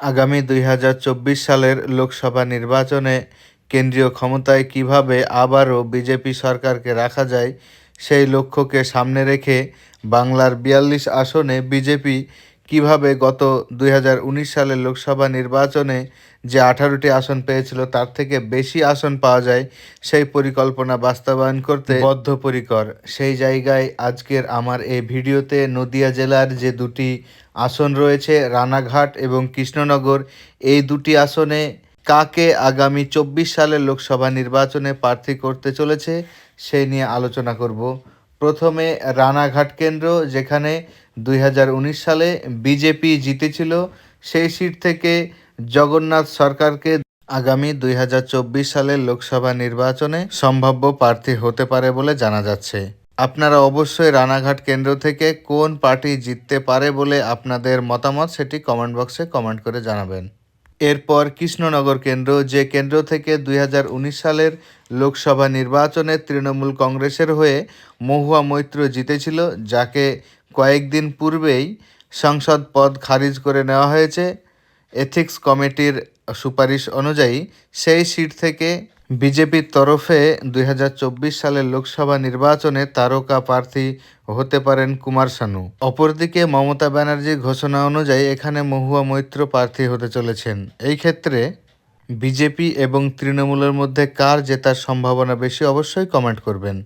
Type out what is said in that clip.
আগামী দুই হাজার চব্বিশ সালের লোকসভা নির্বাচনে কেন্দ্রীয় ক্ষমতায় কীভাবে আবারও বিজেপি সরকারকে রাখা যায় সেই লক্ষ্যকে সামনে রেখে বাংলার বিয়াল্লিশ আসনে বিজেপি কীভাবে গত দুই হাজার উনিশ সালের লোকসভা নির্বাচনে যে আঠারোটি আসন পেয়েছিল, তার থেকে বেশি আসন পাওয়া যায়, সেই পরিকল্পনা বাস্তবায়ন করতে বদ্ধপরিকর। সেই জায়গায় আজকের আমার এই ভিডিওতে নদিয়া জেলার যে দুটি আসন রয়েছে, রানাঘাট এবং কৃষ্ণনগর, এই দুটি আসনে কাকে আগামী চব্বিশ সালের লোকসভা নির্বাচনে প্রার্থী করতে চলেছে, সেই নিয়ে আলোচনা করব। প্রথমে রানাঘাট কেন্দ্র, যেখানে দুই হাজার উনিশ সালে বিজেপি জিতেছিল, সেই সিট থেকে জগন্নাথ সরকারকে আগামী দুই হাজার চব্বিশ সালের লোকসভা নির্বাচনে সম্ভাব্য প্রার্থী হতে পারে বলে জানা যাচ্ছে। আপনারা অবশ্যই রানাঘাট কেন্দ্র থেকে কোন পার্টি জিততে পারে বলে আপনাদের মতামত সেটি কমেন্ট বক্সে কমেন্ট করে জানাবেন। এরপর কৃষ্ণনগর কেন্দ্র, যে কেন্দ্র থেকে দুই হাজার উনিশ সালের লোকসভা নির্বাচনে তৃণমূল কংগ্রেসের হয়ে মহুয়া মৈত্র জিতেছিল, যাকে কয়েকদিন পূর্বেই সংসদ পদ খারিজ করে নেওয়া হয়েছে। এথিক্স কমিটির সুপারিশ অনুযায়ী সেই সিট থেকে বিজেপির তরফে দুই হাজার চব্বিশ সালের লোকসভা নির্বাচনে তারকা প্রার্থী হতে পারেন কুমার শানু। অপরদিকে মমতা ব্যানার্জির ঘোষণা অনুযায়ী এখানে মহুয়া মৈত্র প্রার্থী হতে চলেছেন। এই ক্ষেত্রে বিজেপি এবং তৃণমূলের মধ্যে কার জেতার সম্ভাবনা বেশি অবশ্যই কমেন্ট করবেন।